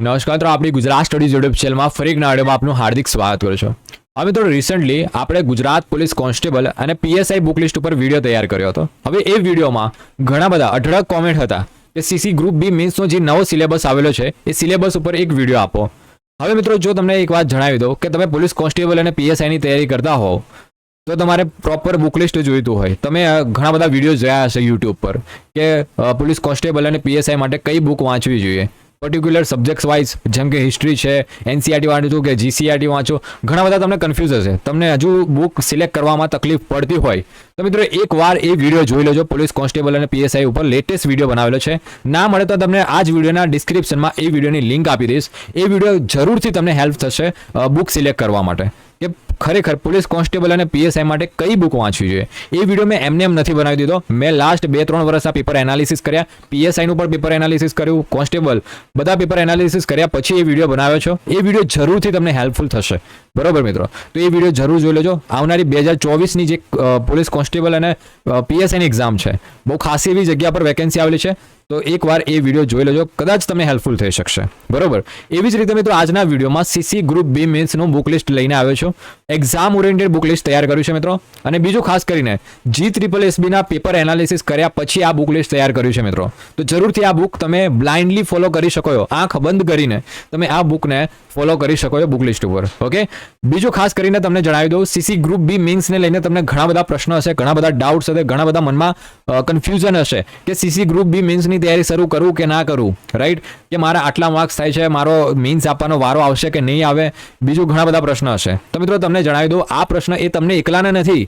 નમસ્કાર તો આપણી ગુજરાત સ્ટડીઝ યુટ્યુબ ચેનલમાં ફરી એક નાડીમાં આપનું હાર્દિક સ્વાગત કરું છું. હવે તો રિસન્ટલી આપણે ગુજરાત પોલીસ કોન્સ્ટેબલ અને પીએસઆઈ બુક લિસ્ટ ઉપર વીડિયો તૈયાર કર્યો હતો. હવે એ વિડીયોમાં ઘણા બધા અઢળક કોમેન્ટ હતા કે સીસી ગ્રુપ બી મીન્સનો જે નવો સિલેબસ આવેલો છે, એ સિલેબસ ઉપર એક વીડિયો આપો. હવે મિત્રો, જો તમને એક વાત જણાવી દઉં કે તમે પોલીસ કોન્સ્ટેબલ અને પીએસઆઈની તૈયારી કરતા હોવ, તો તમારે પ્રોપર બુક લિસ્ટ જોઈતું હોય. તમે ઘણા બધા વીડિયો જોયા હશે યુટ્યુબ પર કે પોલીસ કોન્સ્ટેબલ અને પીએસઆઈ માટે કઈ બુક વાંચવી જોઈએ. પર્ટિક્યુલર સબ્જેક્ટ્સ વાઇઝ જેમ કે હિસ્ટ્રી છે એનસીઆરટી વાંચો કે જીસીઆરટી વાંચો ઘણા બધા તમને કન્ફ્યુઝ હશે. તમને હજુ બુક સિલેક્ટ કરવામાં તકલીફ પડતી હોય, તો મિત્રો એકવાર એ વીડિયો જોઈ લેજો. પોલીસ કોન્સ્ટેબલ અને પીએસઆઈ ઉપર લેટેસ્ટ વીડિયો બનાવેલો છે. ના મળે તો તમને આ જ વિડીયોના ડિસ્ક્રિપ્શનમાં એ વિડીયોની લિંક આપી દઈશ. એ વીડિયો જરૂરથી તમને હેલ્પ થશે બુક સિલેક્ટ કરવા માટે. ખરેખર પોલીસ કોન્સ્ટેબલ અને પીએસઆઈ માટે કઈ બુક વાંચવી જોઈએ એ વીડિયો મેં એમને એમ નથી બનાવી દીધો. મેં લાસ્ટ બે ત્રણ વર્ષના પેપર એનાલિસિસ કર્યા. પીએસઆઈનું પણ પેપર એનાલિસિસ કર્યું. કોન્સ્ટેબલ બધા પેપર એનાલિસિસ કર્યા. પછી એ વીડિયો બનાવ્યો છો. એ વીડિયો જરૂરથી તમને હેલ્પફુલ થશે. બરોબર મિત્રો? તો એ વીડિયો જરૂર જોઈ લેજો. આવનારી બે હજાર ચોવીસની જે પોલીસ કોન્સ્ટેબલ અને પીએસઆઈની એક્ઝામ છે, બહુ ખાસી એવી જગ્યા પર વેકેન્સી આવેલી છે. તો એકવાર એ વીડિયો જોઈ લેજો. કદાચ તમને હેલ્પફુલ થઈ શકશે. બરોબર? એવી જ રીતે મિત્રો આજના વિડીયોમાં સીસી ગ્રુપ બી મીન્સનું બુક લિસ્ટ લઈને આવ્યો છું. એક્ઝામ ઓરિએન્ટેડ બુક લિસ્ટ તૈયાર કર્યું છે મિત્રો. અને બીજું ખાસ કરીને જી ટ્રિપલ એસબીના પેપર એનાલિસિસ કર્યા પછી આ બુક લિસ્ટ તૈયાર કર્યું છે મિત્રો. તો જરૂરથી આ બુક તમે બ્લાઇન્ડલી ફોલો કરી શકો છો. આંખ બંધ કરીને તમે આ બુકને ફોલો કરી શકો છો બુક લિસ્ટ ઉપર. ઓકે બીજું ખાસ કરીને તમને જણાવી દઉં સીસી ગ્રુપ બી મીન્સને લઈને તમને ઘણા બધા પ્રશ્નો હશે, ઘણા બધા ડાઉટ્સ હશે, ઘણા બધા મનમાં કન્ફ્યુઝન હશે કે સીસી ગ્રુપ બી મીન્સની તૈયારી શરૂ કરું કે ના કરું રાઈટ કે મારા આટલા માર્ક્સ થાય છે, મારો મીન્સ આપવાનો વારો આવશે કે નહીં આવે, બીજું ઘણા બધા પ્રશ્ન હશે. તો મિત્રો, તમને જણાવી દઉં, આ પ્રશ્ન એ તમને એકલાના નથી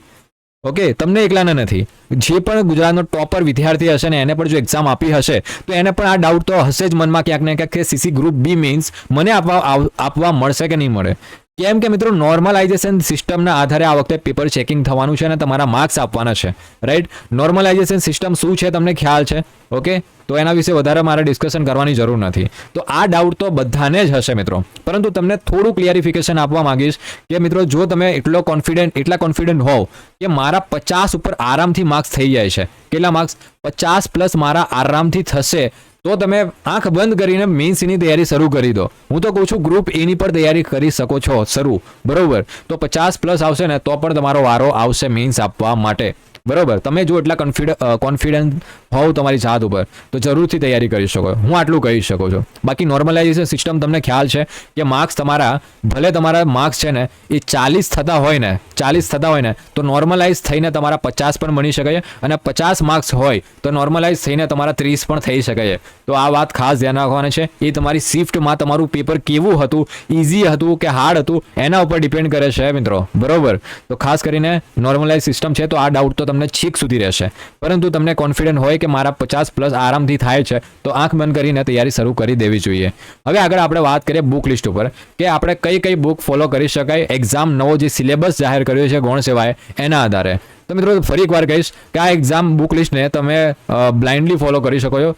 ઓકે તમને એકલાના નથી. જે પણ ગુજરાતનો ટોપર વિદ્યાર્થી હશે ને એને પણ જો એક્ઝામ આપી હશે, તો એને પણ આ ડાઉટ તો હશે જ મનમાં ક્યાંક ને ક્યાંક કે સીસી ગ્રુપ બી મીન્સ મને આપવા આપવા મળશે કે નહીં મળે. કેમ કે મિત્રો નોર્મલાઇઝેશન સિસ્ટમના આધારે આ વખતે પેપર ચેકિંગ થવાનું છે અને તમારા માર્ક્સ આપવાના છે. રાઈટ નોર્મલાઇઝેશન સિસ્ટમ શું છે તમને ખ્યાલ છે? ઓકે તો એના વિશે વધારે મારે ડિસ્કશન કરવાની જરૂર નથી. તો આ ડાઉટ તો બધાને જ હશે મિત્રો. પરંતુ તમને થોડું ક્લિયરિફિકેશન આપવા માંગીશ કે મિત્રો, જો તમે એટલો કોન્ફિડન્ટ એટલા કોન્ફિડન્ટ હોવ કે મારા પચાસ ઉપર આરામથી માર્ક્સ થઈ જાય છે. કેટલા માર્ક્સ પચાસ પ્લસ મારા આરામથી થશે. તો તમે આંખ બંધ કરીને મેન્સની તૈયારી શરૂ કરી દો. હું તો કહું છું ગ્રુપ એની પર તૈયારી કરી શકો છો, શરૂ. બરોબર? તો પચાસ પ્લસ આવશે ને, તો પણ તમારો વારો આવશે મીન્સ આપવા માટે. બરોબર? તમે જો એટલા કોન્ફિડ કોન્ફિડન્ટ હોવ તમારી જાત ઉપર, તો જરૂરથી તૈયારી કરી શકો. હું આટલું કહી શકું છું. બાકી નોર્મલાઇઝેશન સિસ્ટમ તમને ખ્યાલ છે કે માર્ક્સ તમારા, ભલે તમારા માર્ક્સ છે ને, એ ચાલીસ થતા હોય ને, ચાલીસ થતા હોય ને, તો નોર્મલાઇઝ થઈને તમારા પચાસ પણ બની શકે છે અને પચાસ માર્ક્સ હોય, તો નોર્મલાઇઝ થઈને તમારા ત્રીસ પણ થઈ શકે છે તો આ વાત ખાસ ધ્યાન રાખવાની છે. એ તમારી શિફ્ટમાં તમારું પેપર કેવું હતું ઇઝી હતું કે હાર્ડ હતું, એના ઉપર ડિપેન્ડ કરે છે મિત્રો. બરોબર? તો ખાસ કરીને નોર્મલાઇઝ સિસ્ટમ છે, તો આ ડાઉટ તો તમને છીક સુધી રહેશે. પરંતુ તમને કોન્ફિડન્ટ હોય કે મારા પચાસ પ્લસ આરામથી થાય છે, તો આંખ બંધ કરીને તૈયારી શરૂ કરી દેવી જોઈએ. હવે આગળ આપણે વાત કરીએ બુક લિસ્ટ ઉપર, કે આપણે કઈ કઈ બુક ફોલો કરી શકાય. એક્ઝામ નવો જે સિલેબસ જાહેર કર્યો છે ગૌણ સેવાએ, એના આધારે. તો મિત્રો, ફરી એકવાર કહીશ કે આ એક્ઝામ બુક લિસ્ટને તમે બ્લાઇન્ડલી ફોલો કરી શકો છો.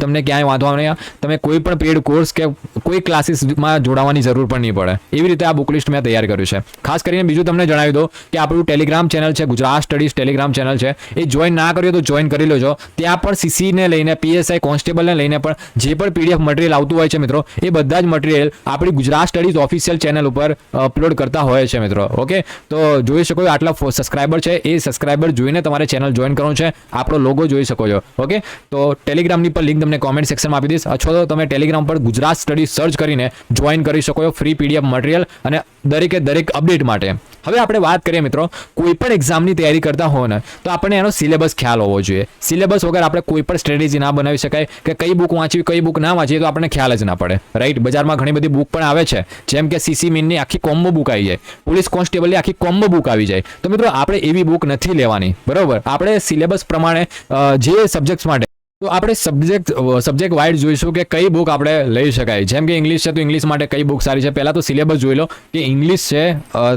તમને ક્યાંય વાંધો નહીં. તમે કોઈ પણ પેડ કોર્સ કે કોઈ ક્લાસીસમાં જોડાવાની જરૂર પણ નહીં પડે. એવી રીતે આ બુક લિસ્ટ મેં તૈયાર કર્યું છે. ખાસ કરીને બીજું તમને જણાવી દો કે આપણું ટેલિગ્રામ ચેનલ છે, ગુજરાત સ્ટડીઝ ટેલિગ્રામ ચેનલ છે. એ જોઈન ના કર્યો તો જોઈન કરી લેજો. ત્યાં પણ સીસીને લઈને પીએસઆઈ કોન્સ્ટેબલને લઈને પણ જે પણ પીડીએફ મટીરિયલ આવતું હોય છે મિત્રો, એ બધા જ મટીરિયલ આપણી ગુજરાત સ્ટડીઝ ઓફિશિયલ ચેનલ ઉપર અપલોડ કરતા હોય છે મિત્રો. ઓકે? તો જોઈ શકો આટલા સબસ્ક્રાઈબર છે, એ સબસ્ક્રાઈબર જોઈને તમારે ચેનલ જોઈન કરવાનું છે, આપણો લોગો જોઈ શકો છો ઓકે તો ટેલિગ્રામની પર લિંક તમને કોમેન્ટ સેક્શનમાં આપી દઈશ. અથવા તો તમે ટેલિગ્રામ પર ગુજરાત સ્ટડી સર્ચ કરીને જોઈન કરી શકો છો ફ્રી પીડીએફ મટીરિયલ અને દરેકે દરેક અપડેટ માટે. હવે આપણે વાત કરીએ મિત્રો કોઈ પણ એક્ઝામની તૈયારી કરતા હો ને, તો આપણને એનો સિલેબસ ખ્યાલ હોવો જોઈએ. સિલેબસ વગર આપણે કોઈ પણ સ્ટ્રેટેજી ના બનાવી શકાય કે કઈ બુક વાંચવી, કઈ બુક ના વાંચવી, તો આપણને ખ્યાલ જ ના પડે રાઈટ બજારમાં ઘણી બધી બુક પણ આવે છે, જેમ કે સીસી મીનની આખી કોમ્બો બુક આવી જાય. પોલીસ કોન્સ્ટેબલની આખી કોમ્બો બુક આવી જાય. તો મિત્રો, આપણે એવી બુક નથી લેવાની. બરોબર? આપણે સિલેબસ પ્રમાણે જે સબ્જેક્ટ્સ માટે તો આપણે સબ્જેક્ટ સબ્જેક્ટ વાઇડ જોઈશું કે કઈ બુક આપણે લઈ શકાય. જેમ કે ઇંગ્લિશ છે, તો ઇંગ્લિશ માટે કઈ બુક સારી છે? પહેલા તો સિલેબસ જોઈ લો કે ઇંગ્લિશ છે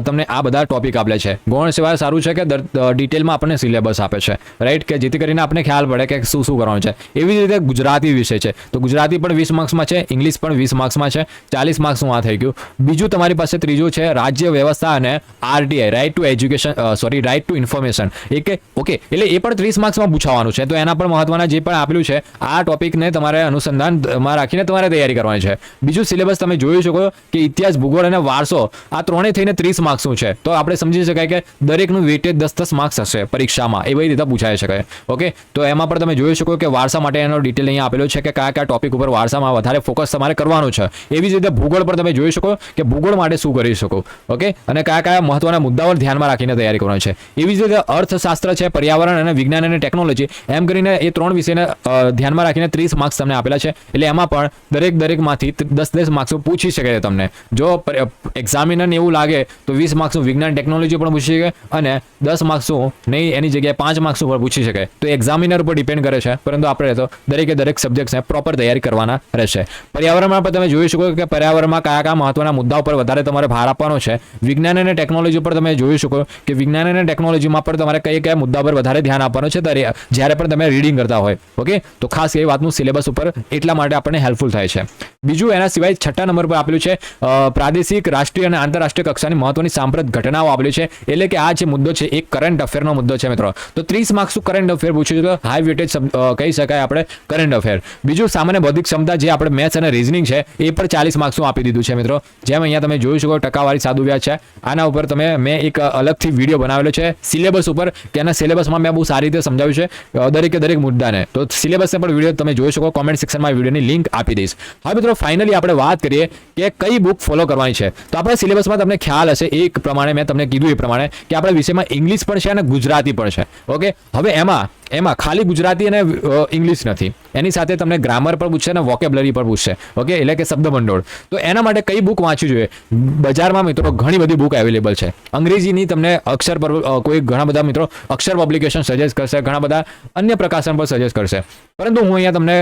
તમને આ બધા ટોપિક આપે છે. ગૌણ સિવાય સારું છે કે ડિટેલમાં આપણને સિલેબસ આપે છે? રાઈટ કે જેથી કરીને આપણને ખ્યાલ પડે કે શું શું કરવાનું છે? એવી જ રીતે ગુજરાતી વિષય છે. તો ગુજરાતી પણ વીસ માર્ક્સમાં છે ઇંગ્લિશ પણ વીસ માર્ક્સમાં છે, ચાલીસ માર્ક્સનું આ થઈ ગયું. બીજું તમારી પાસે ત્રીજું છે, રાજ્ય વ્યવસ્થા અને RTI right to education sorry right to information એ કે ઓકે એટલે એ પણ ત્રીસ માર્ક્સમાં પૂછાવાનું છે. તો એના પણ મહત્વના જે પણ આપેલું છે. આ ટોપિકને તમારે અનુસંધાનમાં રાખીને તમારે તૈયારી કરવાની છે. બીજું સિલેબસ તમે જોઈ શકો કે ઇતિહાસ, ભૂગોળ અને વારસો આ ત્રણેય થઈને ત્રીસ માર્ક્સનું છે. તો આપણે સમજી શકાય કે દરેકનું વેટેજ દસ દસ માર્ક્સ હશે પરીક્ષામાં. એવી રીતે પૂછાઈ શકાય. ઓકે? તો એમાં પણ તમે જોઈ શકો કે વારસા માટે એનો ડિટેલ અહીંયા આપેલો છે કે કયા કયા ટોપિક ઉપર વારસામાં વધારે ફોકસ તમારે કરવાનું છે. એવી જ રીતે ભૂગોળ પર તમે જોઈ શકો કે ભૂગોળ માટે શું કરી શકો. ઓકે? અને કયા કયા મહત્વના મુદ્દાઓ ધ્યાનમાં રાખીને તૈયારી કરવાની છે. એવી જ રીતે અર્થશાસ્ત્ર છે, પર્યાવરણ અને વિજ્ઞાન અને ટેકનોલોજી એમ કરીને એ ત્રણ વિષયને ધ્યાનમાં રાખીને ત્રીસ માર્ક્સ તમને આપેલા છે. એટલે એમાં પણ દરેક દરેકમાંથી દસ દસ માર્ક્સ પૂછી શકે છે તમને. જો એક્ઝામિનરને એવું લાગે તો વીસ માર્ક્સનું વિજ્ઞાન ટેકનોલોજી પણ પૂછી શકે અને દસ માર્ક્સનું નહીં, એની જગ્યાએ પાંચ માર્ક્સનું પણ પૂછી શકે. તો એક્ઝામિનર પર ડિપેન્ડ કરે છે. પરંતુ આપણે તો દરેકે દરેક સબ્જેક્ટ્સને પ્રોપર તૈયારી કરવાના રહેશે. પર્યાવરણમાં પણ તમે જોઈ શકો કે પર્યાવરણમાં કયા કયા મહત્વના મુદ્દાઓ પર વધારે તમારે ભાર આપવાનો છે. વિજ્ઞાન અને ટેકનોલોજી પર તમે જોઈ શકો કે વિજ્ઞાન અને ટેકનોલોજીમાં પણ તમારે કઈ કયા મુદ્દા પર વધારે ધ્યાન આપવાનું છે. જ્યારે પણ તમે રીડિંગ કરતા હોય. ઓકે? તો ખાસ એ વાતનું સિલેબસ ઉપર એટલા માટે આપણને હેલ્પફુલ થાય છે. બીજું એના સિવાય છઠ્ઠા નંબર પર આપેલું છે પ્રાદેશિક, રાષ્ટ્રીય અને આંતરરાષ્ટ્રીય કક્ષાની મહત્વની સાંપ્રત ઘટનાઓ આપેલી છે. એટલે કે આ જે મુદ્દો છે એક કરંટ અફેરનો મુદ્દો છે મિત્રો. તો ત્રીસ માર્ક્સનું કરંટ અફેર પૂછ્યું છે તો હાઈ વેટેજ કહી શકાય આપણે કરંટ અફેર બીજું સામાન્ય બૌદ્ધિક ક્ષમતા જે આપણે મેથ્સ અને રીઝનિંગ છે એ પણ ચાલીસ માર્ક્સનું આપી દીધું છે મિત્રો. જેમ અહીંયા તમે જોઈ શકો ટકાવારી સાદું વ્યાજ છે. આના ઉપર તમે, મેં એક અલગથી વીડિયો બનાવેલો છે. સિલેબસ ઉપર કે એના સિલેબસમાં મેં બહુ સારી રીતે સમજાવ્યું છે દરેકે દરેક મુદ્દાને. તો સિલેબસને પણ વીડિયો તમે જોઈ શકો. કોમેન્ટ સેક્શનમાં વિડીયોની લિંક આપી દઈશ. હવે મિત્રો ફાઇનલી આપણે વાત કરીએ કે કઈ બુક ફોલો કરવાની છે. તો આપણા સિલેબસમાં તમને ખ્યાલ હશે, એ પ્રમાણે મેં તમને કીધું એ પ્રમાણે, કે આપણા વિષયમાં ઇંગ્લિશ પણ છે અને ગુજરાતી પણ છે. ઓકે હવે એમાં એમાં ખાલી ગુજરાતી અને ઇંગ્લિશ નથી. એની સાથે તમને ગ્રામર પણ પૂછશે અને વોકેબલરી પણ પૂછશે ઓકે? એટલે કે શબ્દ ભંડોળ તો એના માટે કઈ બુક વાંચવી જોઈએ? બજારમાં મિત્રો ઘણી બધી બુક અવેલેબલ છે. અંગ્રેજીની તમને અક્ષર પર કોઈ ઘણા બધા મિત્રો અક્ષર પબ્લિકેશન સજેસ્ટ કરશે, ઘણા બધા અન્ય પ્રકાશન પર સજેસ્ટ કરશે. પરંતુ હું અહીંયા તમને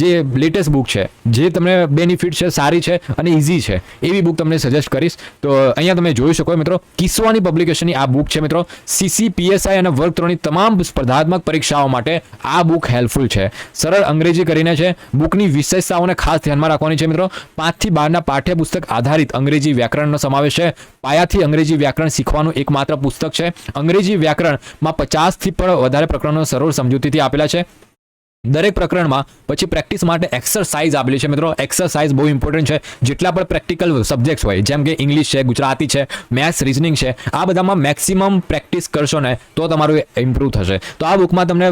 જે લેટેસ્ટ બુક છે, જે તમને બેનિફિટ છે, સારી છે અને ઇઝી છે, એવી બુક તમને સજેસ્ટ કરીશ. તો અહીંયા તમે જોઈ શકો મિત્રો, કિસ્વાની પબ્લિકેશનની આ બુક છે મિત્રો. સીસી પીએસઆઈ અને વર્ગ ત્રણની તમામ સ્પર્ધાત્મક પરીક્ષાઓ માટે આ બુક હેલ્પફુલ છે. સરળ અંગ્રેજી કરીને છે. બુકની વિશેષતાઓને ખાસ ધ્યાનમાં રાખવાની છે મિત્રો. પાંચથી બારના પાઠ્યપુસ્તક આધારિત અંગ્રેજી વ્યાકરણનો સમાવેશ છે. પાયાથી અંગ્રેજી વ્યાકરણ શીખવાનું એકમાત્ર પુસ્તક છે. અંગ્રેજી વ્યાકરણમાં પચાસથી પણ વધારે પ્રકરણો સરળ સમજૂતીથી આપેલા છે. દરેક પ્રકરણમાં પછી પ્રેક્ટિસ માટે એક્સરસાઇઝ આપેલી છે મિત્રો. એક્સરસાઇઝ બહુ ઇમ્પોર્ટન્ટ છે. જેટલા પણ પ્રેક્ટિકલ સબ્જેક્ટ્સ હોય, જેમ કે ઇંગ્લિશ છે, ગુજરાતી છે મેથ્સ રિઝનિંગ છે, આ બધામાં મેક્સિમમ પ્રેક્ટિસ કરશો ને, તો તમારું ઇમ્પ્રૂવ થશે. તો આ બુકમાં તમને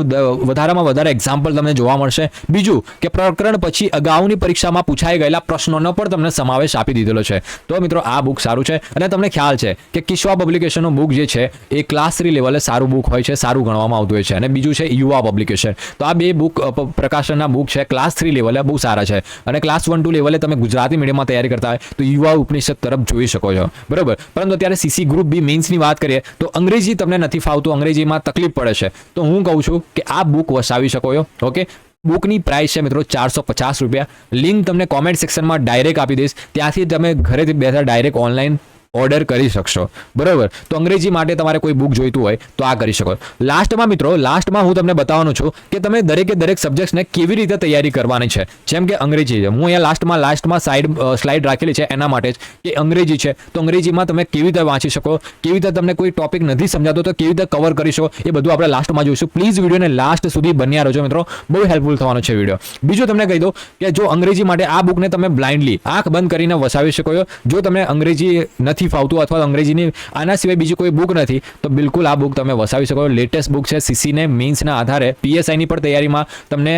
વધારામાં વધારે એક્ઝામ્પલ તમને જોવા મળશે. બીજું કે પ્રકરણ પછી અગાઉની પરીક્ષામાં પૂછાઈ ગયેલા પ્રશ્નોનો પણ તમને સમાવેશ આપી દીધેલો છે. તો મિત્રો, આ બુક સારું છે. અને તમને ખ્યાલ છે કે કિશ્વા પબ્લિકેશનનું બુક જે છે, એ ક્લાસ થ્રી લેવલે સારું બુક હોય છે, સારું ગણવામાં આવતું હોય છે. અને બીજું છે યુવા પબ્લિકેશન તો આ બે બુક પ્રકાશનના બુક છે ક્લાસ થ્રી લેવલે બહુ સારા છે. અને ક્લાસ વન ટુ લેવલે તમે ગુજરાતી મીડિયમમાં તૈયારી કરતા હોય, તો યુવા ઉપનિષદ તરફ જોઈ શકો છો. બરોબર? પરંતુ અત્યારે સીસી ગ્રુપ બી મેન્સની વાત કરીએ, તો અંગ્રેજી તમને નથી ફાવતું, અંગ્રેજીમાં તકલીફ પડે છે. તો હું કહું છું કે આ બુક વસાવી શકો છો ઓકે બુકની પ્રાઇસ છે મિત્રો ચારસો પચાસ રૂપિયા. લિંક તમને કોમેન્ટ સેક્શનમાં ડાયરેક્ટ આપી દઈશ. ત્યાંથી તમે ઘરેથી બેઠા ડાયરેક્ટ ઓનલાઈન ઓર્ડર કરી શકશો. બરાબર? તો અંગ્રેજી માટે તમારે કોઈ બુક જોઈતું હોય તો આ કરી શકો. લાસ્ટમાં મિત્રો લાસ્ટમાં હું તમને બતાવવાનું છું કે તમે દરેકે દરેક સબ્જેક્ટ્સને કેવી રીતે તૈયારી કરવાની છે. જેમ કે અંગ્રેજી છે. હું અહીંયા લાસ્ટમાં લાસ્ટમાં સાઈડ સ્લાઇડ રાખેલી છે એના માટે જ કે અંગ્રેજી છે. તો અંગ્રેજીમાં તમે કેવી રીતે વાંચી શકો? કેવી રીતે તમને કોઈ ટોપિક નથી સમજાતો તો કેવી રીતે કવર કરી શકો એ બધું આપણે લાસ્ટમાં જોઈશું. પ્લીઝ વિડીયોને લાસ્ટ સુધી બન્યા રહેજો મિત્રો. બહુ હેલ્પફુલ થવાનો છે વીડિયો બીજું તમને કહી દઉં કે જો અંગ્રેજી માટે આ બુકને તમે બ્લાઇન્ડલી આંખ બંધ કરીને વસાવી શકો જો તમે અંગ્રેજી નથી ફાવતું અથવા અંગ્રેજીની આના સિવાય બીજી કોઈ બુક નથી, તો બિલકુલ આ બુક તમે વસાવી શકો. લેટેસ્ટ બુક છે સીસીને મેન્સના આધારે. પીએસઆઈની પણ તૈયારીમાં તમને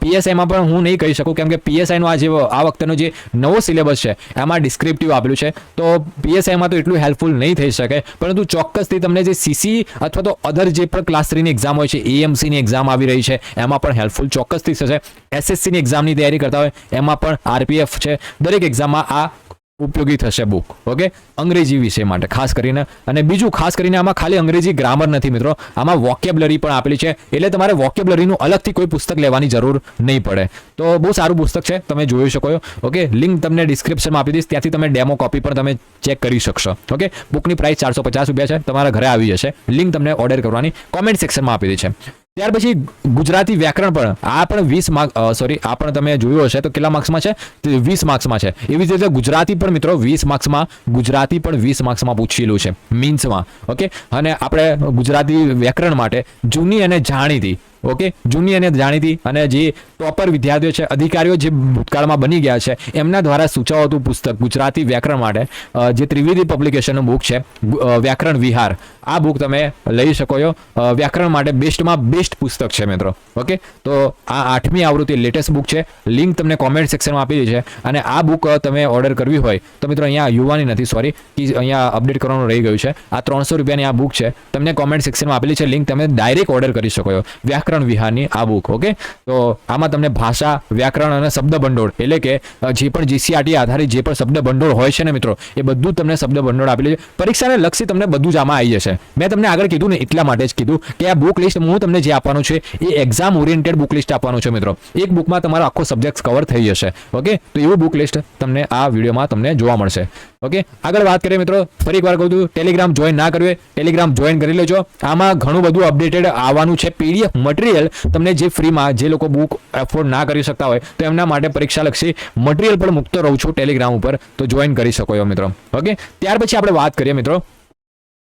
પીએસઆઈમાં પણ હું નહીં કહી શકું, કેમ કે પીએસઆઈનો આ જે, આ વખતનો જે નવો સિલેબસ છે, એમાં ડિસ્ક્રિપ્ટિવ આપેલું છે. તો પીએસઆઈમાં તો એટલું હેલ્પફુલ નહીં થઈ શકે, પરંતુ ચોક્કસથી તમને જે સીસી અથવા તો અધર જે પણ ક્લાસ થ્રીની એક્ઝામ હોય છે એએમસીની એક્ઝામ આવી રહી છે, એમાં પણ હેલ્પફુલ ચોક્કસથી થશે. એસએસસીની એક્ઝામની તૈયારી કરતા હોય, એમાં પણ આરપીએફ છે. દરેક એક્ઝામમાં આ ઉપયોગી થશે બુક ઓકે અંગ્રેજી વિષય માટે, ખાસ કરીને. અને બીજું, ખાસ કરીને આમાં ખાલી અંગ્રેજી ગ્રામર નથી મિત્રો. આમાં વોકેબલરી પણ આપેલી છે. એટલે તમારે વોકેબલરીનું અલગથી કોઈ પુસ્તક લેવાની જરૂર નહીં પડે. તો બહુ સારું પુસ્તક છે, તમે જોઈ શકો ઓકે લિંક તમને ડિસ્ક્રિપ્શનમાં આપી દઈશ. ત્યાંથી તમે ડેમો કોપી પણ તમે ચેક કરી શકશો ઓકે બુકની પ્રાઇસ ચારસો પચાસ રૂપિયા છે. તમારા ઘરે આવી જશે. લિંક તમને ઓર્ડર કરવાની કોમેન્ટ સેક્શનમાં આપી દી છે. ત્યાર પછી ગુજરાતી વ્યાકરણ પણ, આ પણ વીસ માર્ક સોરી આ પણ તમે જોયું હશે, તો કેટલા માર્ક્સમાં છે? વીસ માર્ક્સમાં છે. એવી જ રીતે ગુજરાતી પણ મિત્રો, વીસ માર્ક્સમાં ગુજરાતી પણ વીસ માર્ક્સમાં પૂછેલું છે મીન્સમાં ઓકે અને આપણે ગુજરાતી વ્યાકરણ માટે જૂની અને જાણીતી ઓકે? જૂની અને જાણીતી અને જે ટોપર વિદ્યાર્થીઓ છે, અધિકારીઓ જે ભૂતકાળમાં બની ગયા છે, એમના દ્વારા સૂચવાતું પુસ્તક, ગુજરાતી વ્યાકરણ માટે જે ત્રિવેદી પબ્લિકેશનનું બુક છે વ્યાકરણ વિહાર. આ બુક તમે લઈ શકો છો. વ્યાકરણ માટે બેસ્ટમાં બેસ્ટ પુસ્તક છે મિત્રો. ઓકે? તો આ આઠમી આવૃત્તિ લેટેસ્ટ બુક છે. લિંક તમને કોમેન્ટ સેક્શનમાં આપેલી છે. અને આ બુક તમે ઓર્ડર કરવી હોય, તો મિત્રો અહીંયા યુવાની નથી સોરી કે અહીંયા અપડેટ કરવાનું રહી ગયું છે. આ ત્રણસો રૂપિયાની આ બુક છે. તમને કોમેન્ટ સેક્શનમાં આપેલી છે. લિંક તમે ડાયરેક્ટ ઓર્ડર કરી શકો છો. વ્યાકરણ વિહારની આ બુક ઓકે તો આમાં તમને ભાષા, વ્યાકરણ અને શબ્દ ભંડોળ એટલે કે જે પણ જીસીઆરટી આધારિત જે પણ શબ્દ ભંડોળ હોય છે ને મિત્રો, એ બધું તમને શબ્દ ભંડોળ આપેલું છે પરીક્ષાને લક્ષી તમને બધું જ આમાં આવી જશે. મેં તમને આગળ કીધું ને એટલા માટે જ કીધું કે આ બુક લિસ્ટ હું તમને જે આપવાનું છે, એ એક્ઝામ ઓરિએન્ટેડ બુક લિસ્ટ આપવાનું છે મિત્રો. એક બુકમાં તમારો આખો સબ્જેક્ટ કવર થઈ જશે ઓકે તો એવું બુક લિસ્ટ તમને આ વિડીયોમાં તમને જોવા મળશે. ઓકે આગળ વાત કરીએ મિત્રો. ફરી એકવાર કહું છું ટેલિગ્રામ જોઈન ના કરવે ટેલિગ્રામ જોઈન કરી લેજો. આમાં ઘણું બધું અપડેટેડ આવવાનું છે. પીડીએફ મટીરિયલ તમને જે ફ્રીમાં જે લોકો બુક એફોર્ડ ના કરી શકતા હોય, તો એમના માટે પરીક્ષાલક્ષી મટીરિયલ પણ મૂકતો રહું છું ટેલિગ્રામ ઉપર. તો જોઈન કરી શકો છો મિત્રો. ઓકે ત્યાર પછી આપણે વાત કરીએ મિત્રો.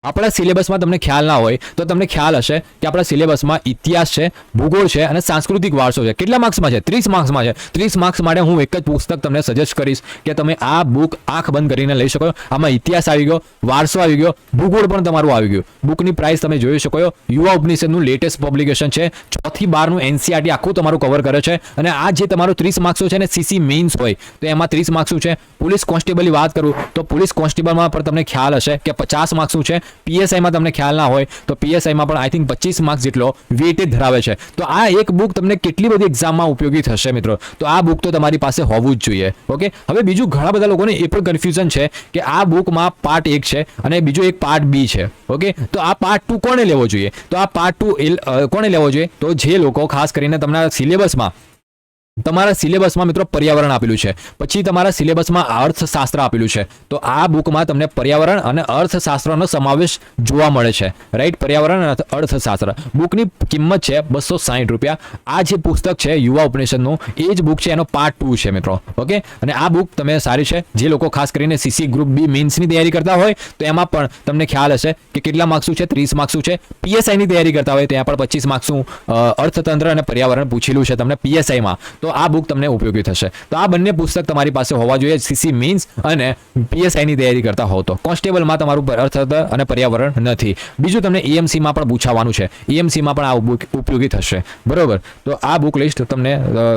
આપણા સિલેબસમાં તમને ખ્યાલ ના હોય તો તમને ખ્યાલ હશે કે આપણા સિલેબસમાં ઇતિહાસ છે, ભૂગોળ છે અને સાંસ્કૃતિક વારસો છે. કેટલા માર્ક્સમાં છે? ત્રીસ માર્ક્સમાં છે. ત્રીસ માર્ક્સ માટે હું એક જ પુસ્તક તમને સજેસ્ટ કરીશ કે તમે આ બુક આંખ બંધ કરીને લઈ શકો. આમાં ઇતિહાસ આવી ગયો, વારસો આવી ગયો, ભૂગોળ પણ તમારું આવી ગયું. બુકની પ્રાઇસ તમે જોઈ શકો યુવા ઉપનિષદનું લેટેસ્ટ પબ્લિકેશન છે. ચોથી બારનું એનસીઆરટી આખું તમારું કવર કરે છે. અને આ જે તમારું ત્રીસ માર્ક્સો છે ને સીસી મેઇન્સ હોય, તો એમાં ત્રીસ માર્ક્સો છે. પોલીસ કોન્સ્ટેબલની વાત કરું, તો પોલીસ કોન્સ્ટેબલમાં પણ તમને ખ્યાલ હશે કે પચાસ માર્ક્સનું છે. પીએસઆઈમાં તમને ખ્યાલ ના હોય તો પીએસઆઈમાં પણ આઈ થિંક પચીસ માર્ક્સ જેટલો વેટેજ ધરાવે છે. તો આ એક બુક તમને કેટલી બધી એક્ઝામમાં ઉપયોગી થશે મિત્રો? તો આ બુક તો તમારી પાસે હોવું જ જોઈએ. ઓકે હવે બીજું ઘણા બધા લોકોને એ પણ કન્ફ્યુઝન છે કે આ બુકમાં પાર્ટ એક છે અને બીજો એક પાર્ટ બી છે. ઓકે તો આ પાર્ટ ટુ કોને લેવો જોઈએ? તો આ પાર્ટ ટુ કોને લેવો જોઈએ? તો જે લોકો ખાસ કરીને તમારા સિલેબસમાં તમારા સિલેબસમાં મિત્રો પર્યાવરણ આપેલું છે. પછી તમારા સિલેબસમાં અર્થશાસ્ત્ર આપેલું છે. તો આ બુકમાં તમને પર્યાવરણ અને અર્થશાસ્ત્રનો સમાવેશ જોવા મળે છે. રાઈટ પર્યાવરણ અને અર્થશાસ્ત્ર. બુકની કિંમત છે બસો સાહીઠ રૂપિયા. આ જે પુસ્તક છે, યુવા ઉપનિષદનું, એ જ બુક છે, એનો પાર્ટ ટુ છે મિત્રો. ઓકે અને આ બુક તમે સારી છે. જે લોકો ખાસ કરીને સીસી ગ્રુપ બી મેન્સની તૈયારી કરતા હોય, તો એમાં પણ તમને ખ્યાલ હશે કે કેટલા માર્ક્સું છે, ત્રીસ માર્ક્સું છે. પીએસઆઈની તૈયારી કરતા હોય, ત્યાં પણ પચીસ માર્ક્સનું અર્થતંત્ર અને પર્યાવરણ પૂછેલું છે તમને પીએસઆઈમાં તો આ બુક તમને ઉપયોગી થશે. તો આ બંને પુસ્તક તમારી પાસે હોવા જોઈએ સીસી મીન્સ અને પીએસઆઈની તૈયારી કરતા હો તો. કોન્સ્ટેબલમાં તમારું અર્થતંત્ર અને પર્યાવરણ નથી. બીજું તમને ઈએમસીમાં પણ પૂછાવાનું છે. ઈએમસીમાં પણ આ બુક ઉપયોગી થશે. બરોબર? તો આ બુક લિસ્ટ તમને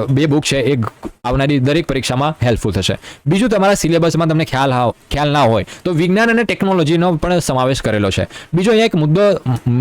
બે બુક છે. એ આવનારી દરેક પરીક્ષામાં હેલ્પફુલ થશે. બીજું તમારા સિલેબસમાં તમને ખ્યાલ ખ્યાલ ના હોય, તો વિજ્ઞાન અને ટેકનોલોજીનો પણ સમાવેશ કરેલો છે. બીજો અહીંયા એક મુદ્દો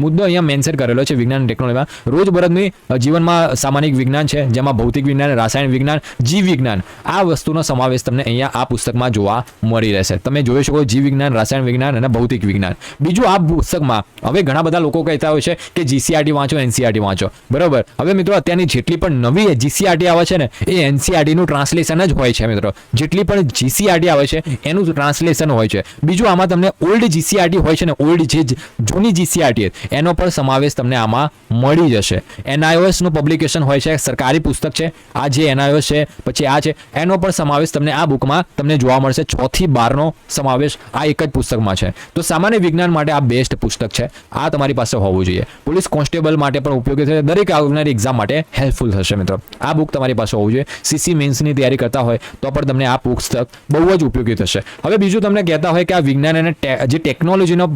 મુદ્દો અહીંયા મેન્શન કરેલો છે વિજ્ઞાન અને ટેકનોલોજીમાં રોજબરોજની જીવનમાં સામાનિક વિજ્ઞાન છે, જેમાં ભૌતિક વિજ્ઞાન રાસાયણ વિજ્ઞાન, જીવ વિજ્ઞાન, આ વસ્તુનો સમાવેશ તમને અહીંયા આ પુસ્તકમાં જોવા મળી રહેશે. તમે જોઈ શકો જીવ વિજ્ઞાન રાસાયણ વિજ્ઞાન અને ભૌતિક વિજ્ઞાન. બીજું આ પુસ્તકમાં હવે ઘણા બધા લોકો કહેતા હોય છે કે જીસીઆરટી વાંચો એનસીઆરટી વાંચો. બરોબર? હવે મિત્રો અત્યારની જેટલી પણ નવી જીસીઆરટી આવે છે ને, એ એનસીઆરટીનું ટ્રાન્સલેશન જ હોય છે મિત્રો. જેટલી પણ જીસીઆરટી આવે છે, એનું ટ્રાન્સલેશન હોય છે. બીજું આમાં તમને ઓલ્ડ જીસીઆરટી હોય છે ને ઓલ્ડ જે જૂની જીસીઆરટી એનો પણ સમાવેશ તમને આમાં મળી જશે. એનઆઈઓએસનું પબ્લિકેશન હોય છે, સરકારી પુસ્તક છે. આ જે એનાયો છે, પછી આ છે, એનો પણ સમાવેશ તમને આ બુકમાં તમને જોવા મળશે. છ થી બારનો સમાવેશ આ એક જ પુસ્તકમાં છે. તો સામાન્ય વિજ્ઞાન માટે આ બેસ્ટ પુસ્તક છે. આ તમારી પાસે હોવું જોઈએ. પોલીસ કોન્સ્ટેબલ માટે પણ ઉપયોગી થશે. દરેક આવનારી એક્ઝામ માટે હેલ્પફુલ થશે મિત્રો. આ બુક તમારી પાસે હોવું જોઈએ. સીસી મેન્સની તૈયારી કરતા હોય તો પણ તમને આ પુસ્તક બહુ જ ઉપયોગી થશે. હવે બીજું તમને કહેતા હોય કે આ વિજ્ઞાન અને જે ટેકનોલોજીનો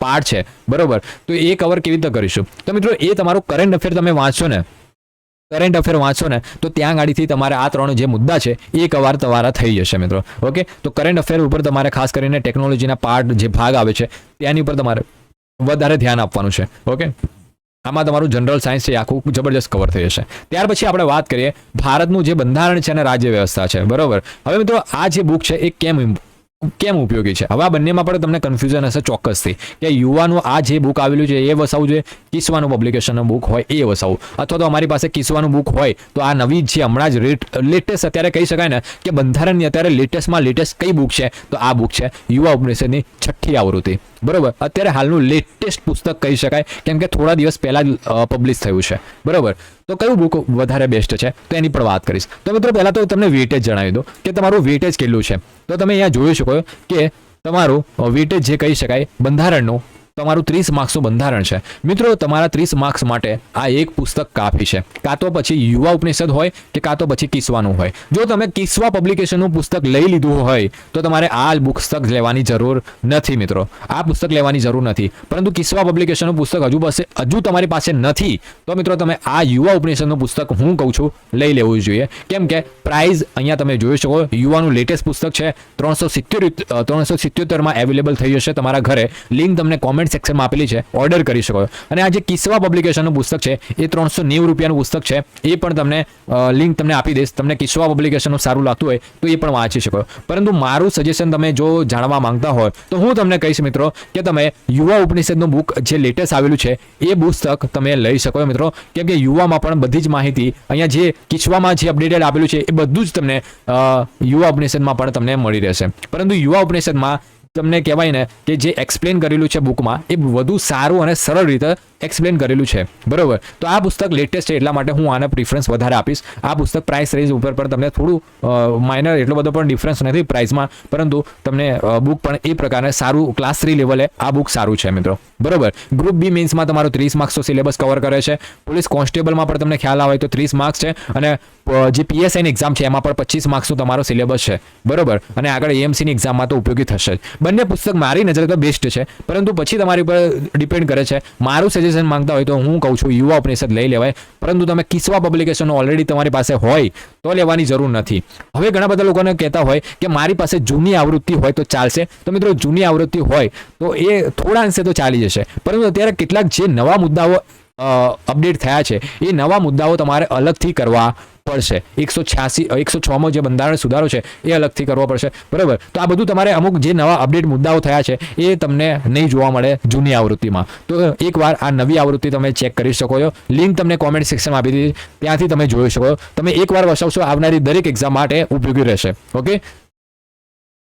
પાર્ટ છે. બરોબર? તો એ કવર કેવી રીતે કરીશું? તો મિત્રો, એ તમારું કરંટ અફેર તમે વાંચશો ને કરંટ અફેર વાંચો ને, તો ત્યાં ગાડીથી તમારે આ ત્રણ જે મુદ્દા છે, એ કવાર તમારા થઈ જશે મિત્રો. ઓકે તો કરંટ અફેર ઉપર તમારે ખાસ કરીને ટેકનોલોજીના પાર્ટ જે ભાગ આવે છે, ત્યાંની ઉપર તમારે વધારે ધ્યાન આપવાનું છે. ઓકે આમાં તમારું જનરલ સાયન્સ છે આખું જબરજસ્ત કવર થઈ જશે. ત્યાર પછી આપણે વાત કરીએ, ભારતનું જે બંધારણ છે અને રાજ્ય વ્યવસ્થા છે. બરોબર? હવે મિત્રો, આ જે બુક છે, એ કેમ કેમ ઉપયોગી છે? હવે આ બંનેમાં પણ તમને કન્ફ્યુઝન હશે ચોક્કસથી કે યુવાનું આ જે બુક આવેલું છે, એ વસાવું જોઈએ? કિસવાનું પબ્લિકેશનનું બુક હોય, એ વસાવું. અથવા તો અમારી પાસે કિસવાનું બુક હોય, તો આ નવી જ હમણાં જ લેટેસ્ટ અત્યારે કહી શકાય ને કે બંધારણની અત્યારે લેટેસ્ટમાં લેટેસ્ટ કઈ બુક છે? તો આ બુક છે યુવા ઉપનિષદની છઠ્ઠી આવૃત્તિ. બરોબર? અત્યારે હાલનું લેટેસ્ટ પુસ્તક કહી શકાય. કેમ કે થોડા દિવસ પહેલાં જ પબ્લિશ થયું છે. બરોબર? તો કયું બુક વધારે બેસ્ટ છે? તો એની પણ વાત કરીશ. તો મિત્રો, પહેલાં તો તમને વેટેજ જણાવી દો કે તમારું વેટેજ કેટલું છે? તો તમે અહીંયા જોઈ શકો કે તમારું વેટેજ જે કહી શકાય બંધારણનું તમારું ત્રીસ માર્ક્સનું બંધારણ છે. મિત્રો, તમારા ત્રીસ માર્ક્સ માટે આ એક પુસ્તક કાફી છે. કાં તો પછી યુવા ઉપનિષદ હોય કે કાં તો પછી કિસ્વાનું હોય. જો તમે કિસ્વા પબ્લિકેશનનું પુસ્તક લઈ લીધું હોય, તો તમારે આ પુસ્તક લેવાની જરૂર નથી મિત્રો. આ પુસ્તક લેવાની જરૂર નથી. પરંતુ કિસ્વા પબ્લિકેશનનું પુસ્તક હજુ પાસે હજુ તમારી પાસે નથી, તો મિત્રો તમે આ યુવા ઉપનિષદનું પુસ્તક હું કહું છું, લઈ લેવું જોઈએ. કેમ કે પ્રાઇઝ અહીંયા તમે જોઈ શકો, યુવાનું લેટેસ્ટ પુસ્તક છે. ત્રણસો સિત્યોતેર ત્રણસો સિત્યોતેરમાં અવેલેબલ થઈ જશે તમારા ઘરે. લિંક તમને કોમેન્ટ સેક્શનમાં આપેલી છે ઓર્ડર કરી શકો. અને આ જે કિસ્વા પબ્લિકેશનનું પુસ્તક છે, એ ત્રણસો નેવું રૂપિયાનું પુસ્તક છે, એ પણ તમને લિંક તમને આપી દઈશ. તમને કિસ્વા પબ્લિકેશનનું સારું લાગતું હોય, તો એ પણ વાંચી શકો પરંતુ મારું સજેશન તમે જો જાણવા માંગતા હોય, તો હું તમને કહીશ મિત્રો, કે તમે યુવા ઉપનિષદનું બુક જે લેટેસ્ટ આવેલું છે, એ પુસ્તક તમે લઈ શકો મિત્રો. કેમ કે યુવામાં પણ બધી જ માહિતી, અહીંયા જે કિસ્વામાં જે અપડેટેડ આપેલું છે, એ બધું જ તમને યુવા ઉપનિષદમાં પણ તમને મળી રહેશે. પરંતુ યુવા ઉપનિષદમાં તમને કહેવાય ને કે જે એક્સપ્લેન કરેલું છે બુકમાં એ વધુ સારું અને સરળ રીતે એક્સપ્લેન કરેલું છે. બરોબર? તો આ પુસ્તક લેટેસ્ટ છે, એટલા માટે હું આને પ્રિફરન્સ વધારે આપીશ. આ પુસ્તક પ્રાઇસ રેન્જ ઉપર પણ તમને થોડું માઇનર એટલો બધો પણ ડિફરન્સ નથી પ્રાઇસમાં પરંતુ તમને બુક પણ એ પ્રકારે સારું ક્લાસ થ્રી લેવલે આ બુક સારું છે મિત્રો. બરોબર? ગ્રુપ બી મીન્સમાં તમારો ત્રીસ માર્ક્સનો સિલેબસ કવર કરે છે. પોલીસ કોન્સ્ટેબલમાં પણ તમને ખ્યાલ આવે તો ત્રીસ માર્ક્સ છે. અને જે પીએસઆઈની એક્ઝામ છે, એમાં પણ પચીસ માર્ક્સનું તમારો સિલેબસ છે. બરોબર? અને આગળ એએમસીની એક્ઝામમાં તો ઉપયોગી થશે જ. બંને પુસ્તક મારી નજર તો બેસ્ટ છે, પરંતુ પછી તમારી પર ડિપેન્ડ કરે છે. મારું સજેશન માંગતા હોય તો હું કહું છું, યુવા ઉપનિષદ લઈ લેવાય. પરંતુ તમે કિસ્વા પબ્લિકેશન ઓલરેડી તમારી પાસે હોય, તો લેવાની જરૂર નથી. હવે ઘણા બધા લોકોને કહેતા હોય કે મારી પાસે જૂની આવૃત્તિ હોય તો ચાલશે. તો મિત્રો, જૂની આવૃત્તિ હોય તો એ થોડા અંશે તો ચાલી જશે. પરંતુ અત્યારે કેટલાક જે નવા મુદ્દાઓ અપડેટ થયા છે, એ નવા મુદ્દાઓ તમારે અલગથી કરવા પડશે. એકસો છ્યાસી એકસો છમાં જે બંધારણ સુધારો છે, એ અલગથી કરવો પડશે. બરાબર? તો આ બધું તમારે અમુક જે નવા અપડેટ મુદ્દાઓ થયા છે, એ તમને નહીં જોવા મળે જૂની આવૃત્તિમાં. તો એકવાર આ નવી આવૃત્તિ તમે ચેક કરી શકો છો. લિંક તમને કોમેન્ટ સેક્શનમાં આપી દીધી. ત્યાંથી તમે જોઈ શકો તમે એકવાર વસાવશો, આવનારી દરેક એક્ઝામ માટે ઉપયોગી રહેશે. ઓકે?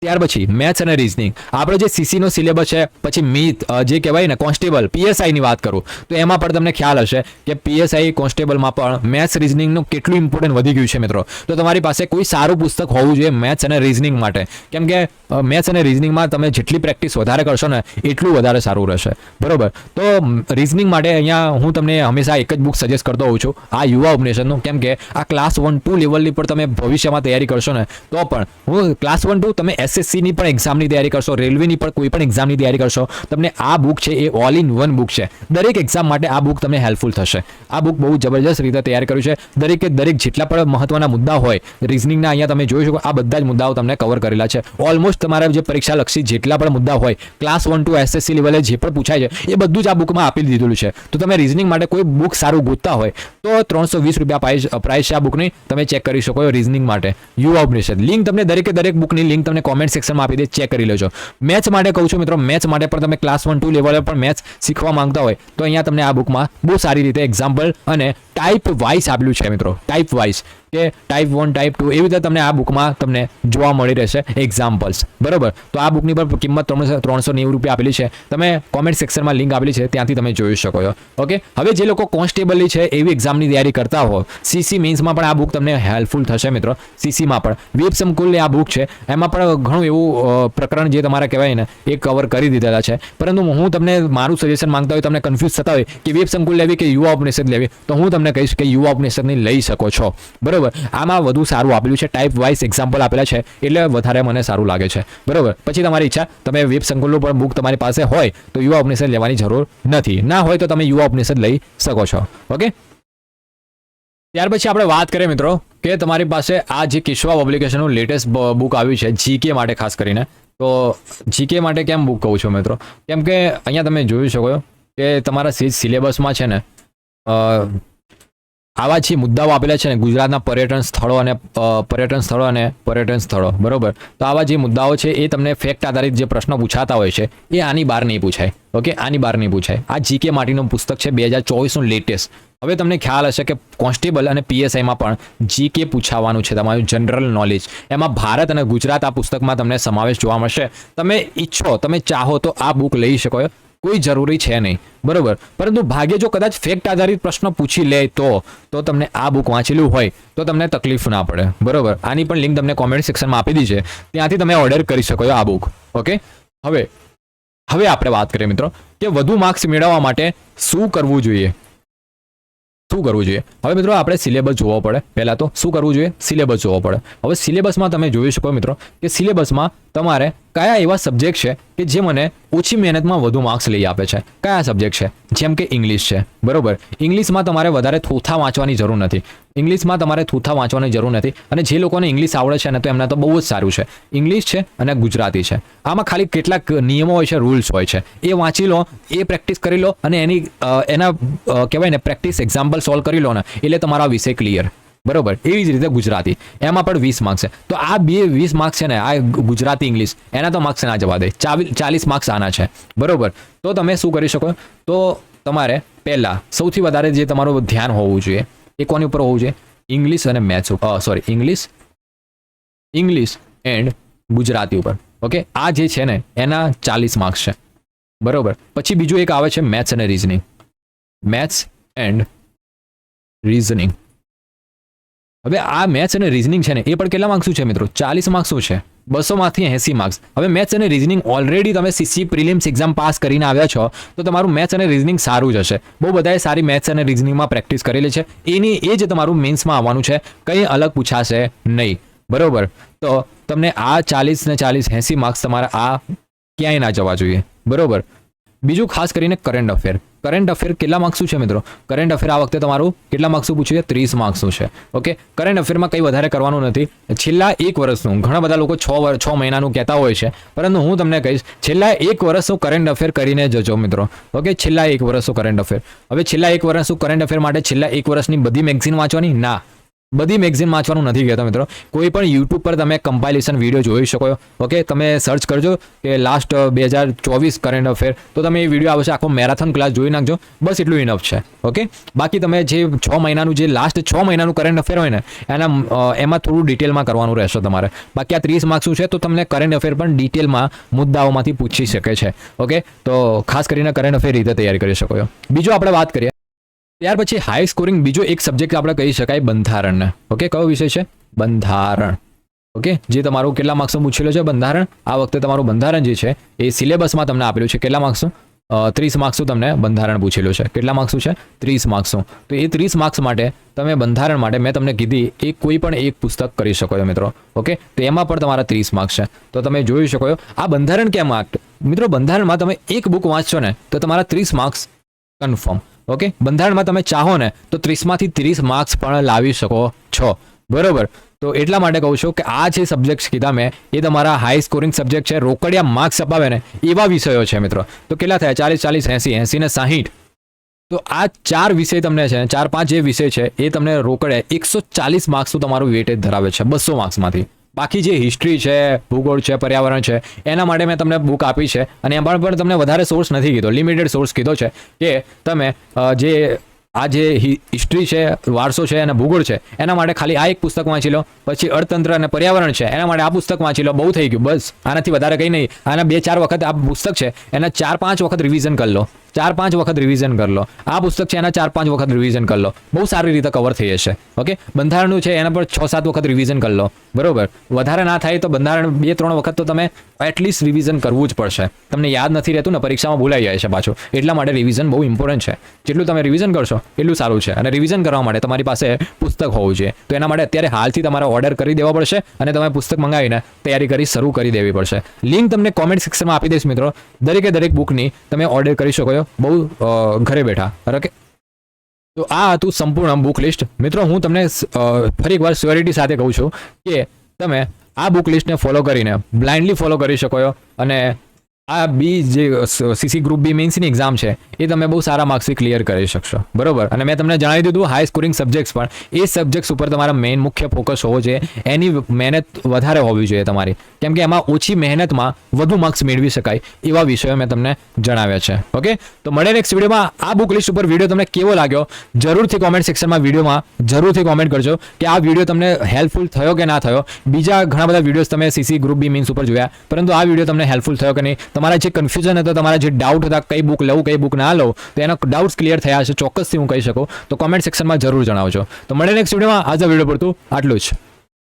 ત્યાર પછી મેથ્સ અને રીઝનિંગ આપણો જે સીસીનો સિલેબસ છે, પછી મીત જે કહેવાય ને કોન્સ્ટેબલ પીએસઆઈની વાત કરું, તો એમાં પણ તમને ખ્યાલ હશે કે પીએસઆઈ કોન્સ્ટેબલમાં પણ મેથ્સ રીઝનિંગનું કેટલું ઇમ્પોર્ટન્ટ વધી ગયું છે, મિત્રો. તો તમારી પાસે કોઈ સારું પુસ્તક હોવું જોઈએ મેથ્સ અને રીઝનિંગ માટે. કેમ કે મેથ્સ અને રીઝનિંગમાં તમે જેટલી પ્રેક્ટિસ વધારે કરશો ને, એટલું વધારે સારું રહેશે. બરોબર? તો રીઝનિંગ માટે અહીંયા હું તમને હંમેશા એક જ બુક સજેસ્ટ કરતો હોઉં છું, આ યુવા ઉપનેશનનું કેમ કે આ ક્લાસ વન ટુ લેવલની પર તમે ભવિષ્યમાં તૈયારી કરશો ને, તો પણ હું ક્લાસ વન ટુ તમે એસએસસીની પણ એક્ઝામની તૈયારી કરશો રેલવેની પણ કોઈ પણ એક્ઝામની તૈયારી કરશો, તમને આ બુક છે, એ ઓલ ઇન વન બુક છે. દરેક એક્ઝામ માટે આ બુક તમને હેલ્પફુલ થશે. આ બુક બહુ જબરજસ્ત રીતે તૈયાર કર્યું છે. દરેકે દરેક જેટલા પણ મહત્વના મુદ્દા હોય રિઝનિંગના અહીંયા તમે જોઈ શકો, આ બધા જ મુદ્દાઓ તમને કવર કરેલા છે. ઓલમોસ્ટ તમારા જે પરીક્ષા લક્ષી જેટલા પણ મુદ્દા હોય ક્લાસ વન ટુ એસએસસી લેવલે જે પણ પૂછાય છે, એ બધું જ આ બુકમાં આપી દીધેલું છે. તો તમે રિઝનિંગ માટે કોઈ બુક સારું ગોતતા હોય, તો ત્રણસો વીસ રૂપિયા પ્રાઇસ છે આ બુકની તમે ચેક કરી શકો રિઝનિંગ માટે. યુવા ઉપનિષદ લિંક તમને દરેકે દરેક બુકની લિંક તમને કોમેન્ટ સેક્શનમાં આપી દે ચેક કરી લેજો. મેથ્સ માટે કહું છું મિત્રો મેથ્સ માટે પણ તમે ક્લાસ વન ટુ લેવલે પણ મેથ્સ શીખવા માંગતા હોય, તો અહીંયા તમને આ બુકમાં બહુ સારી રીતે એક્ઝામ્પલ અને ટાઈપ વાઇઝ આપેલું છે મિત્રો ટાઈપ વાઇઝ કે ટાઈપ વન ટાઈપ ટુ એવી રીતે તમને આ બુકમાં તમને જોવા મળી રહેશે એક્ઝામ્પલ્સ બરોબર? તો આ બુકની પર કિંમત ત્રણસો ત્રણસો નેવું રૂપિયા આપેલી છે. તમે કોમેન્ટ સેક્શનમાં લિંક આપેલી છે, ત્યાંથી તમે જોઈ શકો છો. ઓકે હવે જે લોકો કોન્સ્ટેબલની છે, એવી એક્ઝામની તૈયારી કરતા હો સીસી મીન્સમાં પણ આ બુક તમને હેલ્પફુલ થશે મિત્રો. સીસીમાં પણ. વેબ સંકુલની આ બુક છે, એમાં પણ ઘણું એવું પ્રકરણ જે તમારા કહેવાય ને, એ કવર કરી દીધેલા છે. પરંતુ હું તમને મારું સજેશન માંગતા હોય, તમને કન્ફ્યુઝ થતા હોય કે વેબ સંકુલ લેવી કે યુવા ઉપનિષદ લેવી, તો હું તમને કહીશ કે યુવા ઉપનિષદની લઈ શકો છો. બરોબર? આમાં વધુ સારું આપેલું છે ટાઈપ વાઇઝ એક્ઝામ્પલ આપેલા છે, એટલે વધારે મને સારું લાગે છે. બરાબર. પછી તમારી ઈચ્છા, તમે વેબ સંકુલનું પણ બુક તમારી પાસે હોય, તો યુવા ઉપનિષદ લેવાની જરૂર નથી. ના હોય તો તમે યુવા ઉપનિષદ લઈ શકો છો. ઓકે? ત્યાર પછી આપણે વાત કરીએ મિત્રો, કે તમારી પાસે આ જે કિશ્વા પબ્લિકેશનનું લેટેસ્ટ બુક આવ્યું છે જીકે માટે ખાસ કરીને. તો જીકે માટે કેમ બુક કહું છું મિત્રો? કેમ કે અહીંયા તમે જોઈ શકો કે તમારા સિલેબસમાં છે ને આવા જે મુદ્દાઓ આપેલા છે ને ગુજરાતના પર્યટન સ્થળો અને પર્યટન સ્થળો અને પર્યટન સ્થળો, બરોબર? તો આવા જે મુદ્દાઓ છે એ તમને ફેક્ટ આધારિત જે પ્રશ્નો પૂછાતા હોય છે, એ આની બહાર નહીં પૂછાય, ઓકે? આની બહાર નહીં પૂછાય. આ જીકે માટીનું પુસ્તક છે બે હજાર ચોવીસનું લેટેસ્ટ હવે તમને ખ્યાલ હશે કે કોન્સ્ટેબલ અને પીએસઆઈમાં પણ જીકે પૂછાવાનું છે તમારું જનરલ નોલેજ એમાં ભારત અને ગુજરાત આ પુસ્તકમાં તમને સમાવેશ જોવા મળશે. તમે ઈચ્છો, તમે ચાહો તો આ બુક લઈ શકો. કોઈ જરૂરી છે નહીં. બરોબર? પરંતુ ભાગ્ય જો કદાચ ફેક્ટ આધારિત પ્રશ્ન પૂછી લે તો તો તમને આ બુક વાંચેલું હોય, તો તમને તકલીફ ના પડે. બરોબર? આની પણ લિંક તમને કોમેન્ટ સેક્શનમાં આપી દી છે. ત્યાંથી તમે ઓર્ડર કરી શકો છો આ બુક ઓકે હવે હવે આપણે વાત કરીએ મિત્રો, કે વધુ માર્ક્સ મેળવવા માટે શું કરવું જોઈએ? શું કરવું જોઈએ? હવે મિત્રો, આપણે સિલેબસ જોવો પડે. પહેલાં તો શું કરવું જોઈએ? સિલેબસ જોવો પડે. હવે સિલેબસમાં તમે જોઈ શકો મિત્રો, કે સિલેબસમાં તમારે કયા એવા સબ્જેક્ટ છે કે જે મને ઓછી મહેનતમાં વધુ માર્ક્સ લઈ આપે છે? કયા સબ્જેક્ટ છે? જેમ કે ઇંગ્લિશ છે. બરોબર? ઇંગ્લિશમાં તમારે વધારે થોથા વાંચવાની જરૂર નથી. ઇંગ્લિશમાં તમારે થોથા વાંચવાની જરૂર નથી. અને જે લોકોને ઇંગ્લિશ આવડે છે ને તો એમને તો બહુ જ સારું છે. ઇંગ્લિશ છે અને ગુજરાતી છે. આમાં ખાલી કેટલાક નિયમો હોય છે રૂલ્સ હોય છે. એ વાંચી લો, એ પ્રેક્ટિસ કરી લો અને એની એના કહેવાય ને પ્રેક્ટિસ એક્ઝામ્પલ સોલ્વ કરી લો ને, એટલે તમારા વિષય ક્લિયર બરોબર? એવી જ રીતે ગુજરાતી. એમાં પણ વીસ માર્ક્સ છે. તો આ બે વીસ માર્ક્સ છે ને, આ ગુજરાતી ઇંગ્લિશ એના તો માર્ક્સ ના જવા દે. ચાલીસ માર્ક્સ આના છે. બરોબર? તો તમે શું કરી શકો? તો તમારે પહેલાં સૌથી વધારે જે તમારું ધ્યાન હોવું જોઈએ, એ કોની ઉપર હોવું જોઈએ? ઇંગ્લિશ અને maths sorry English English and Gujarati ઉપર. ઓકે આ જે છે ને, એના ચાલીસ માર્ક્સ છે. બરોબર? પછી બીજું એક આવે છે મેથ્સ અને રીઝનિંગ મેથ્સ એન્ડ રીઝનિંગ હવે આ મેથ્સ અને રીઝનિંગ છે ને, એ પણ કેટલા માર્ક્સનું છે મિત્રો? ચાલીસ માર્ક્સનું છે. બસોમાંથી એંસી માર્ક્સ હવે મેથ્સ અને રીઝનિંગ ઓલરેડી તમે સીસી પ્રિલિમ્સ એક્ઝામ પાસ કરીને આવ્યા છો, તો તમારું મેથ્સ અને રીઝનિંગ સારું જ હશે. બહુ બધાએ સારી મેથ્સ અને રીઝનિંગમાં પ્રેક્ટિસ કરેલી છે. એની એ જ તમારું મેન્સમાં આવવાનું છે. કંઈ અલગ પૂછાશે નહીં. બરોબર? તો તમને આ ચાલીસ ને ચાલીસ એંસી માર્ક્સ તમારા આ ક્યાંય ના જવા જોઈએ. બરોબર? બીજું ખાસ કરીને કરંટ અફેર કરંટ અફેર કેટલા માર્ક્સનું છે મિત્રો? કરંટ અફેર આ વખતે તમારું કેટલા માર્ક્સનું પૂછ્યું છે ત્રીસ માર્ક્સનું છે. ઓકે કરંટ અફેરમાં કંઈ વધારે કરવાનું નથી. છેલ્લા એક વર્ષનું, ઘણા બધા લોકો છ છ મહિનાનું કહેતા હોય છે. પરંતુ હું તમને કહીશ, છેલ્લા એક વર્ષનું કરંટ અફેર કરીને જજો મિત્રો. ઓકે છેલ્લા એક વર્ષનું કરંટ અફેર હવે છેલ્લા એક વર્ષનું કરંટ અફેર માટે છેલ્લા એક વર્ષની બધી મેગઝીન વાંચવાની? ના. બધી મેગઝીન વાંચવાનું નથી કહેતા મિત્રો. કોઈ પણ યુટ્યુબ પર તમે કમ્પાઇલેશન વીડિયો જોઈ શકો ઓકે તમે સર્ચ કરજો કે લાસ્ટ બે હજાર ચોવીસ કરંટ અફેર તો તમે એ વીડિયો આવશે આખો મેરાથન ક્લાસ જોઈ નાખજો. બસ એટલું ઇનફ છે. ઓકે બાકી તમે જે છ મહિનાનું, જે લાસ્ટ છ મહિનાનું કરંટ અફેર હોય ને, એના એમાં થોડું ડિટેલમાં કરવાનું રહેશે તમારે. બાકી આ ત્રીસ માર્ક્સનું છે? તો તમને કરંટ અફેર પણ ડિટેલમાં મુદ્દાઓમાંથી પૂછી શકે છે. ઓકે તો ખાસ કરીને કરંટ અફેર રીતે તૈયારી કરી શકો બીજું આપણે વાત કરીએ. ત્યાર પછી હાઈ સ્કોરિંગ બીજો એક સબ્જેક્ટ આપણે કહી શકાય બંધારણને ઓકે કયો વિષય છે? બંધારણ. ઓકે જે તમારું કેટલા માર્ક્સનું પૂછેલું છે બંધારણ? આ વખતે તમારું બંધારણ જે છે, એ સિલેબસમાં તમને આપેલું છે. કેટલા માર્ક્સનું ત્રીસ માર્ક્સનું તમને બંધારણ પૂછેલું છે. કેટલા માર્ક્સનું છે? ત્રીસ માર્ક્સનું તો એ ત્રીસ માર્ક્સ માટે તમે બંધારણ માટે મેં તમને કીધી, એ કોઈ પણ એક પુસ્તક કરી શકો છો મિત્રો. ઓકે તો એમાં પણ તમારા ત્રીસ માર્ક્સ છે. તો તમે જોઈ શકો છો, આ બંધારણ કેમ મિત્રો, બંધારણમાં તમે એક બુક વાંચશો ને, તો તમારા ત્રીસ માર્ક્સ કન્ફર્મ ઓકે? બંધારણમાં તમે ચાહો ને, તો ત્રીસમાંથી ત્રીસ માર્ક્સ પણ લાવી શકો છો. બરોબર? તો એટલા માટે કહું છું કે આ જે સબ્જેક્ટ કીધા મેં, એ તમારા હાઈ સ્કોરિંગ સબ્જેક્ટ છે. રોકડિયા માર્ક્સ અપાવે ને, એવા વિષયો છે મિત્રો. તો કેટલા થયા? ચાલીસ ચાલીસ, એંસી એંસી ને સાહીઠ. તો આ ચાર વિષય તમને છે, ચાર, પાંચ જે વિષય છે, એ તમને રોકડે એકસો ચાલીસ માર્ક્સનું તમારું વેટેજ ધરાવે છે, બસો માર્ક્સમાંથી બાકી જે હિસ્ટ્રી છે, ભૂગોળ છે, પર્યાવરણ છે, એના માટે મેં તમને બુક આપી છે અને એમાં પણ તમને વધારે સોર્સ નથી કીધો લિમિટેડ સોર્સ કીધો છે કે તમે જે આ જે હિસ્ટ્રી છે, વારસો છે અને ભૂગોળ છે, એના માટે ખાલી આ એક પુસ્તક વાંચી લો, પછી અર્થતંત્ર અને પર્યાવરણ છે, એના માટે આ પુસ્તક વાંચી લો, બહુ થઈ ગયું, બસ, આનાથી વધારે કંઈ નહીં, આના બે ચાર વખત આ પુસ્તક છે, એના ચાર પાંચ વખત રિવિઝન કરી લો. ચાર પાંચ વખત રિવિઝન કરી લો. આ પુસ્તક છે, એના ચાર પાંચ વખત રિવિઝન કરી લો. બહુ સારી રીતે કવર થઈ જશે. ઓકે બંધારણનું છે, એના પર છ સાત વખત રિવિઝન કરી લો. બરોબર? વધારે ના થાય તો બંધારણ બે ત્રણ વખત તો તમે એટલીસ્ટ રિવિઝન કરવું જ પડશે. તમને યાદ નથી રહેતું ને, પરીક્ષામાં ભૂલાઈ જાય છે પાછું. એટલા માટે રિવિઝન બહુ ઇમ્પોર્ટન્ટ છે. જેટલું તમે રિવિઝન કરશો, એટલું સારું છે. અને રિવિઝન કરવા માટે તમારી પાસે પુસ્તક હોવું જોઈએ. તો એના માટે અત્યારે હાલથી તમારે ઓર્ડર કરી દેવો પડશે અને તમે પુસ્તક મંગાવીને તૈયારી કરી શરૂ કરી દેવી પડશે. લિંક તમને કોમેન્ટ સેક્શનમાં આપી દઈશ મિત્રો. દરેકે દરેક બુકની તમે ઓર્ડર કરી શકો છો. બહુ ઘરે બેઠા. ઓકે તો આ હતું સંપૂર્ણ બુક લિસ્ટ મિત્રો, હું તમને ફરી એકવાર સ્યોરિટી સાથે કહું છું કે તમે આ બુક લિસ્ટને ફોલો કરીને બ્લાઇન્ડલી ફોલો કરી શકો છો અને આ બી જે સીસી ગ્રુપ બી મેન્સની એક્ઝામ છે, એ તમે બહુ સારા માર્ક્સથી ક્લિયર કરી શકશો. બરોબર? અને મેં તમને જણાવી દીધું હાઈ સ્કોરિંગ સબ્જેક્ટ્સ પણ. એ સબ્જેક્ટ્સ ઉપર તમારા મેઇન મુખ્ય ફોકસ હોવો જોઈએ. એની મહેનત વધારે હોવી જોઈએ તમારી. કેમ કે એમાં ઓછી મહેનતમાં વધુ માર્ક્સ મેળવી શકાય એવા વિષયો મેં તમને જણાવ્યા છે. ઓકે? તો મળે નેક્સ્ટ વિડીયોમાં. આ બુક લિસ્ટ ઉપર વીડિયો તમને કેવો લાગ્યો, જરૂરથી કોમેન્ટ સેક્શનમાં વિડીયોમાં જરૂરથી કોમેન્ટ કરજો કે આ વીડિયો તમને હેલ્પફુલ થયો કે ના થયો. બીજા ઘણા બધા વિડીયોઝ તમે સીસી ગ્રુપ બી મીન્સ ઉપર જોયા. પરંતુ આ વીડિયો તમને હેલ્પફુલ થયો કે નહીં તમારા જે કન્ફ્યુઝન હતા, તમારા જે ડાઉટ હતા, કઈ બુક લઉં, કઈ બુક ના લઉં, તો એના ડાઉટ્સ ક્લિયર થયા છે ચોક્કસથી હું કહી શકું. તો કોમેન્ટ સેક્શનમાં જરૂર જણાવજો. તો મળે નેક્સ્ટ વિડીયોમાં આજે વીડિયો પડતું આટલું જ.